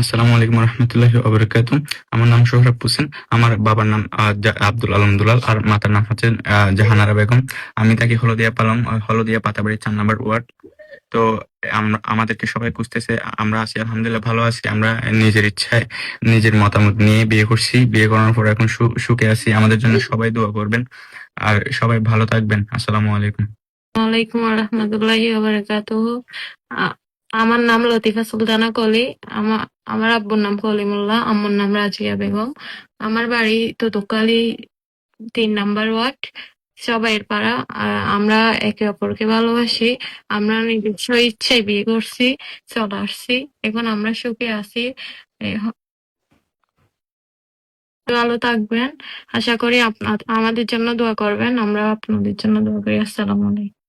আসসালামু আলাইকুম রহমতুল্লাহি ওবরাকাতুহ। আমার নাম সোহরাব হোসেন। আমার বাবার নাম আব্দুল আলম দুলাল, আর মাতার নাম হচ্ছে জাহানারা বেগম। আমি তাকে হলদিয়া পালং হলদিয়া পাতাবাড়ি চার নাম্বার ওয়ার্ড। তো, আমরা, আমাদেরকে সবাই খুঁজতেছে। আমরা আছি, আলহামদুলিল্লাহ ভালো আছি। আমরা নিজের ইচ্ছায়, নিজের মতামত নিয়ে বিয়ে করছি। বিয়ে করার পর এখন সুখে আছি। আমাদের জন্য সবাই দোয়া করবেন। আর সবাই ভালো থাকবেন। আসসালামু আলাইকুম। ওয়ালাইকুম রহমতুল্লাহি আমার নাম লতিফা সুলতানা কলি আমার আমার আব্বুর নাম কলিমুল্লাহ, আম্মুর নাম রাজিয়া বেগম। আমার বাড়ি তো তোতকালি তিন নাম্বার ওয়ার্ড সবাইয়ের পাড়া আমরা একে অপরকে ভালোবাসি, আমরা নিজস্ব ইচ্ছায় বিয়ে করছি, চলে আসছি, এখন আমরা সুখে আছি। ভালো থাকবেন। আশা করি আমাদের জন্য দোয়া করবেন আমরা আপনাদের জন্য দোয়া করি। আসসালামু আলাইকুম।